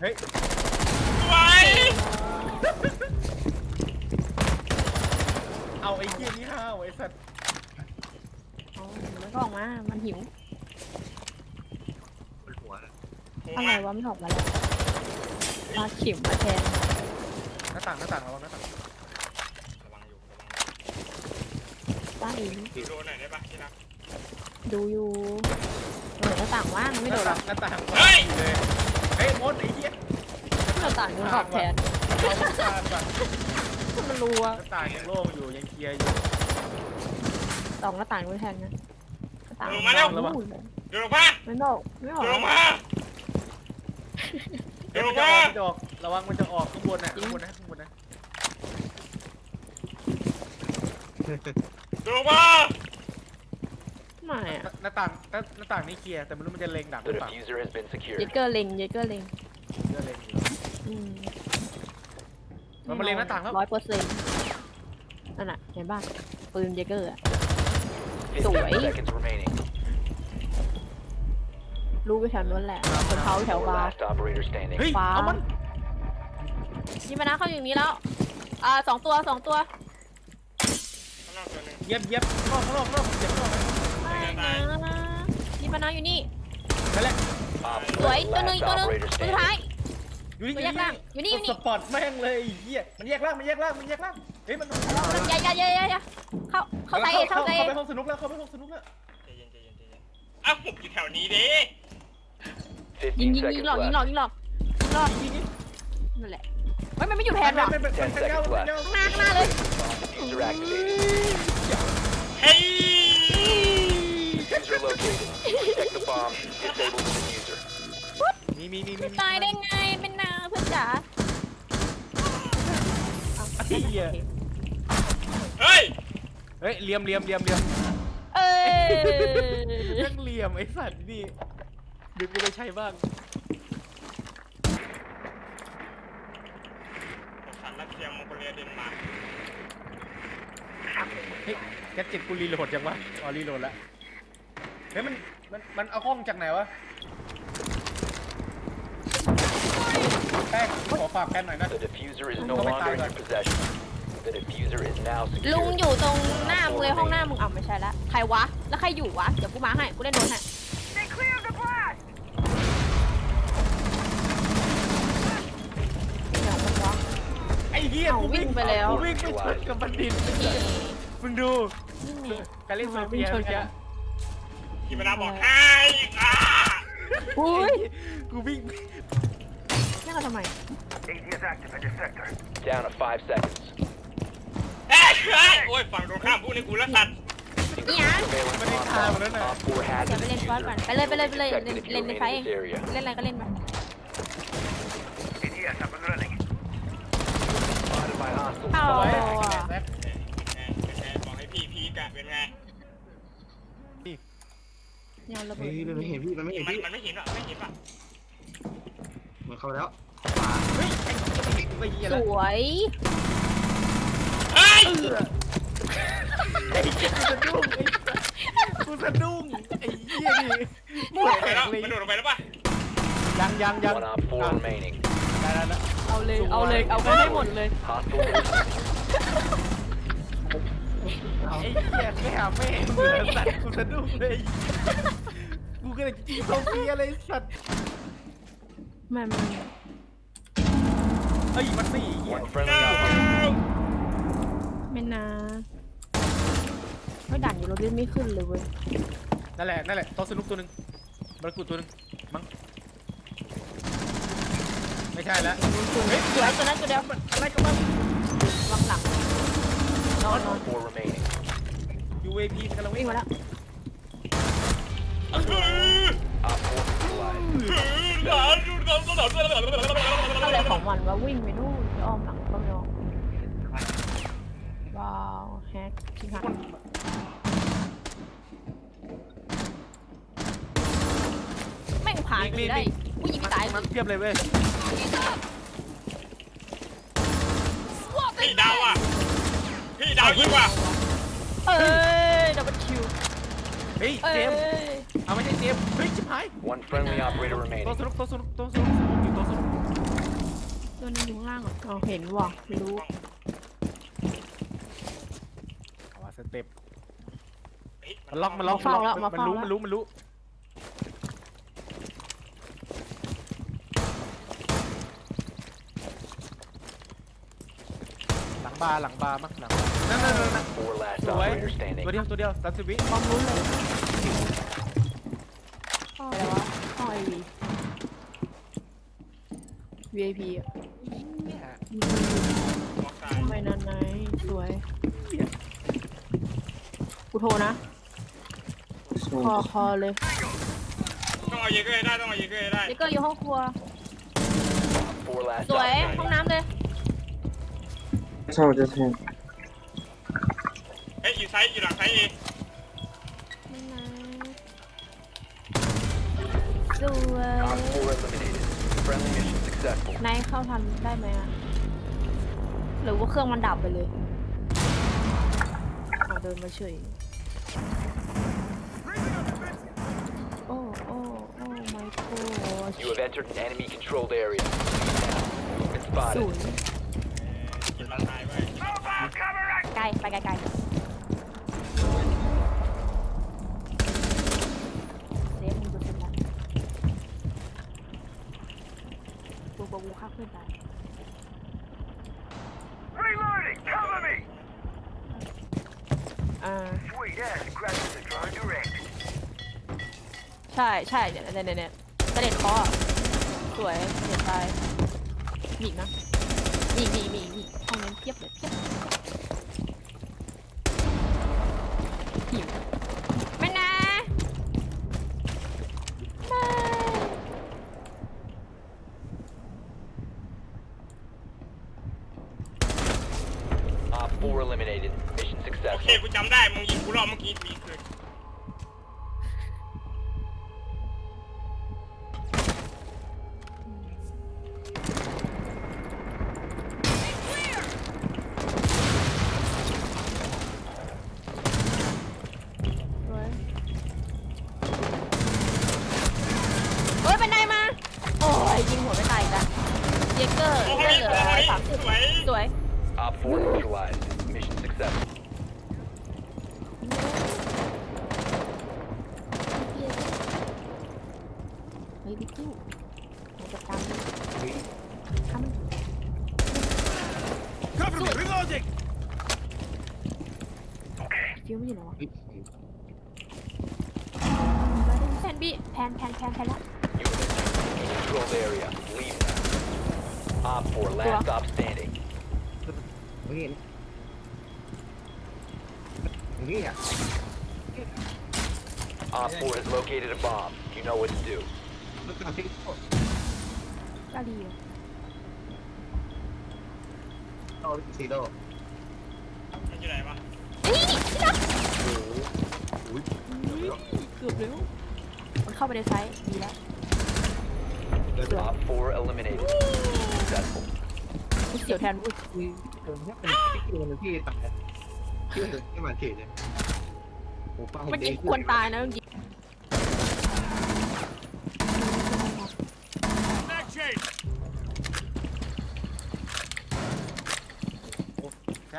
เฮ้ยไว้เอาไอ้เหี้ยนี่ห้าวไอ้สัตว์อ๋อมันก็ออกมา มันหิว บนหัวน่ะอะไรวะไม่ออกมาแล้วมาเข็มมาแทนหน้าต่างหน้าต่างระวังหน้าต่างระวังอยู่ระวังป้าอิงอยู่โดนหน่อยได้ปะที่รักดูอยู่เออหน้าต่างว่างไม่โดนหรอกหน้าต่างเฮ้ยเลย เฮ้ยมดไอ้เหี้ยหน้าต่างมันออกแทนเอาหน้าต่างก่อนมันรู้ว่าหน้าต่างยังโล่งอยู่ยังเคลียร์อยู่ สองหน้าต่างไม่แทนนะหน้าต่างลงมาแล้วระวังเดี๋ยวลงมาไม่บอกไม่ออกเดี๋ยวลงมาเดี๋เดี๋ยยววลมันงจะอมาอกมันจะออกระวังมันจะออกข้างบนน่ะข้างบนนะข้างบนนะเดี๋ยวลงมา ไม่อะหน้าต่างหน้าหน้าต่างนี่เคลียร์แต่ไม่รู้มันจะเล็งดักห The รือเปล่า diffuser has been เย secured. เกอร์เล็งเยเกอร์เล็งเดี๋ยวเล็งอยู่ อืมมันมาเล็งหน้าต่างแล้ว ร้อยเปอร์เซ็นต์นั่นน่ะเห็นป่ะปืนเยเกอร์อะ15 Sủi. seconds remaining. รู้ไปแถวนั้นแหละคนเขาแถว Four บาร์ last operator standing. เฮ้ยฟ้าเอามัน นี่มานะเข้าอย่างนี้แล้ว อ่าสองตัวสองตัว ข้างนอกตัวหนึงเหย็บเหย็บข้างนอกข้างนอกข้างนอกเหย็บข้างนอก นะไม่นะนี่มานะอยู่นี่ นั่นแหละ Op สวย four ตัวหนึ่ง last ตัวหนึ่ง operator ตัวสุดท้าย standing. อยู่นี่ตัวแยกล่างอยู่นี่อยู่นี่ สปอร์ตแม่งเลยไอ้เหี้ยมันแยกล่างมันแยกล่างมันแยกล่างเฮ้ยมันอย่าอย่าอย่าอย่าอย่าเข้าเข้าใจเองเข้าใจเองเข้าไปห้องสนุกแล้วเข้าไปห้องสนุกแล้วใจเย็นใจเย็นใจเย็นอ้าวผมอยู่แถวนี้ดิยิง15ยิงยิง seconds หลอกยิงหลอก left. ยิงหลอกยิงหลอกยิงยิงนั่นแหละเฮ้ยมันไม่อยู่แทนหรอเป็นเป็นเป็นเป็นเงาเป็นเงาข้างหน้าข้างหน้าเลย Diffuser bomb. Disable the diffuser. มีมีมีมีตายได้ไงเป็นนาเพื่อนจ๋าไอ้เหี้ยเฮ้ย เฮ้ยเหลี่ยมเหลี่ยมเหลี่ยมเหลี่ยมเอ้ยเรื่องเหลี่ยมไอ้สัตว์นี่ดึงกูไปใช้บ้างผมสันรัสเซียมองโกเลียเดนมาร์กเฮ้ยแกจิตกูรีโหลดยังวะอ๋อรีโหลดแล้วเฮ้ยมัน มันมันเอากล้องจากไหนวะแป้งขอฝากแป้งหน่อยนะ The diffuser is no Oh my longer in God. your possession. The diffuser is now ลุง secured. อยู่ตรงหน้ามึงเลยห้องหน้ามึงอะไม่ใช่ละใครวะ แล้วใครอยู่วะ เดี๋ยวกูมาให้ กูเล่นโดนให้เดี๋ยวมันวะ ไอ้เหี้ยเอากูวิ่งไปแล้ว กูวิ่งไปชนกับบัณฑิตนี่มึงดู นี่การเล่นโซเฟียวิ่งชนเมื่อกั กี้นกิมนาบอกให้อ่าอุ้ยกูวิ่งนี่เราทำไม Down to five seconds. เฮ้ยเฮ้ยโอ้ยฝั่งตรงข้ามพูดในกูแล้วสัตว์อีหยัง Surveillance What are you on talking bomb. about? Op four has เดี๋ยว the ไปเล่นฟอส diffuser. ก่อน ไปเลย ไปเลย ไปเลย Protected เล่น if you เล่นใน remain ไฟ in เอง this area. เล่นอะไรก็เล่นไป Spotted by hostiles. เอาสวยอะเป็นไงบอกให้พี่พีกอะเป็นไง ยังระเบิเฮ้ดยมันไม่เห็นพี่มันไม่เห็นมันพี่มันไม่เห็นหรอกไม่เห็นป่ะมันเข้าแล้วเฮ้ยไอ้ไอ้เหี้ยสแล้ววยเฮ้ยไอ้เหี้ยกูสะดุ้งไอ้สัสกูสะดุ้งไอ้เหี้ยนี่หมโดดดไปแขแล้กวเลยมันโดดลงไปแล้วป่ะยังยังยัง One op four อะ remaining. ได้แล้วนะเอาเลย เอาเลย เอาไปให้หมดเลย Hostile. ไอ้เหี้ยไม่หาแม่เหมือนสัตว์กูสะดุ้งเลย กูก็เลยจีโซเฟียเลยสัตว์มันเฮ้ยมันสี่เหี้ย One friendly operator. ไม่นาไม่ดันอยู่รถเล่นไม่ขึ้นเลยเว้ยนั่นแหละนั่นแหละโต๊ะสนุกตัวหนึ่งบารากุดตัวหนึ่งมั้งไม่ใช่แล้วเฮ้ยวตัวนั้นตัวเดียวอะไรกันบ้างวางหลังนอนนอน Four remaining. UAP มันกำลังวิ่วิ่งงมามาแล้ว Op four neutralized. อะไรของมันว่าวิ่งไปนู่นจะอ้อมหลังก็ไม่ออกว้าวแฮกพี่ค่ะแม่งผ่านไปได้ผู้หญิงไม่ตายมันเทียบเลยเว้ยพี่ดาวอะพี่ดาวยิ่งกว่าเอ้ยดับเบิลคิว เฮ้ยเอ้เจยมส์เอาไม่ใช่เจมส์เฮ้ยชิบหาย One friendly operator โต๊ะ remaining. สนุกโต๊ะสนุกโต๊ะสนุกสนุกอยู่โต๊ะสนุกตัวนึงอยู่ข้างล่างเหรออ๋อเห็นว่ะไม่รู้เอาว่าสเต็ปเฮ้ยมันล็อกมันล็อกมาเฝ้าแล้วมันรู้มาเฝ้าแล้วมันรู้มันรู้หลัง บาร์หลังบาร์มั้งหลังบาร์นั่นนั่นนั่นนั่น Four last สวย operator standing. ตัวเดียวตัวเดียวสามสิบวิความรู้เลยอะไรวะห้องไอวี VIP อะเนี่ยมองซ้ายทำไมนานไหนสวย กูโทรนะ คอคอเลยต้องเอาเยเกอร์ให้ได้ต้องเอาเยเกอร์ให้ได้ เด็กเกอร์อยู่ห้องครัว Four last สวย operator ห้อง standing. น้ำเลย เศร้าจะแทงเฮ้ยอยู่ซ้ายอยู่หลังซ้ายเอไม่นะสวย Op 4 eliminated. Friendly mission successful. นายเข้าทันได้ไหมอะหรือว่าเครื่องมันดับไปเลยอะเดินมาเฉยโอ้โอ้โอ้ my god You have entered an enemy controlled area. Movement ศู spotted. นย์ อยู่หลังซ้ายไว้ไกลไปไกลไกลเซฟมีเปอร์เซ็นต์ละกูกูกูฆ่าเพื่อนตาย Reloading! Cover me! อ่า Sweet ass, crashing the drone direct. ใช่ใช่เนี่ยเนี่ยเนี่ยเนี่ยกระเด็นคอสวยกระเด็นตายมีอีกนะ มีมีมีมีห้องนี้เพียบเลยเพียบหิวไม่นะไม่ Op 4 eliminated. Mission โอเค successful. กูจำได้มึงยิงกูรอบเมื่อกี้ทีคือส Op 4 neutralized. Mission successful. เฮ้ยบิ๊กกิ้วไหนจัดการมันทำมัน Cover me reloading ฟิวไม่อยู่ไหนวะเฮ้ยแพนบี้แพนแพนแพนแพนแล้ว You have entered a controlled area. Leave now. Op 4 last stop standing. ไม่เห็นนี่อะ Op 4 has located a bomb. You know what to do. แล้วก็ทิ้งก็ดีอยู่เอาซีโร่มันอยู่ไหนวะนี่นี่นะโอ้โหอุ้ยเกือบแล้วมันเข้าไปในไซส์ดีแล้วเดี๋ยวเดี๋ยว Op 4 eliminated. Successful. เสียวแทนอุ้ยคุยเออเนี่เป็นที่คิวมันที่ตายที่มันที่มันเฉยเลยโอ้ป้าผมมันเด้ยิงควรตายนะจริง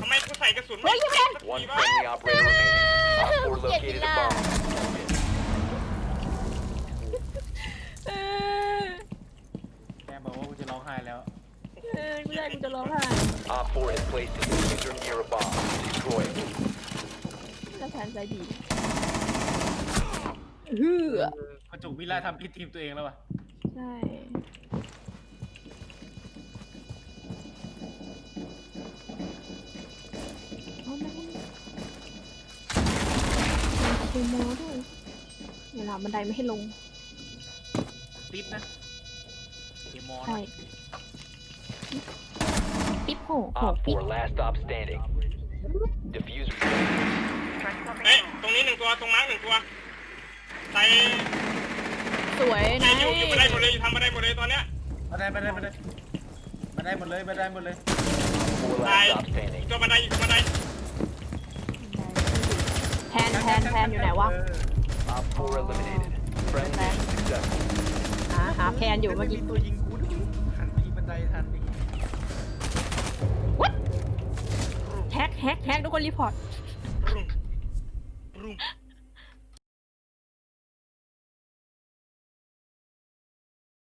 ทำไมกูใส่กระสุนเฮ้ยยังไงสัก One friendly operator remaining. Op 4 Get located a bomb. เออ แม่บอกว่ากูจะร้องไห้แล้ว เออไม่ได้ กูจะร้องไห้ Op 4 has placed a diffuser near a bomb. Destroy it. แล้วแทนใจดีเฮือกระจุกวิลาทำพิษทีมตัวเองแล้ววะใช่ เอาไม่ให้คูโมด้วยเวลาบันไดไม่ให้ลง ติดนะเกมมอนใช่ปิ๊บโหโห Op ปิ๊บ4 last stop standing. Diffuser. เฮ้ย ตรงนี้หนึ่งตัว ตรงมาร์กหนึ่งตัวใส่สวยใส่นะอยู่อยู่มาได้หมดเลยอยู่ทำมาได้หมดเลยตอนเนี้ย มาได้มาได้มาได้มาได้หมดเลยมาได้หมดเลย4 last stop standing. ตัวบันไดอยู่ตัวบันไดแทนแทนแทนอยู่ไหนวะ Op 4 eliminated. Friendly mission successful. อ่าหาแพนอยู่เมื่อกี้ตัวยิงกูด้วยหันไปยิงบันไดทันดิ แฮกแฮกทุกคนรีพอร์ต ปรุง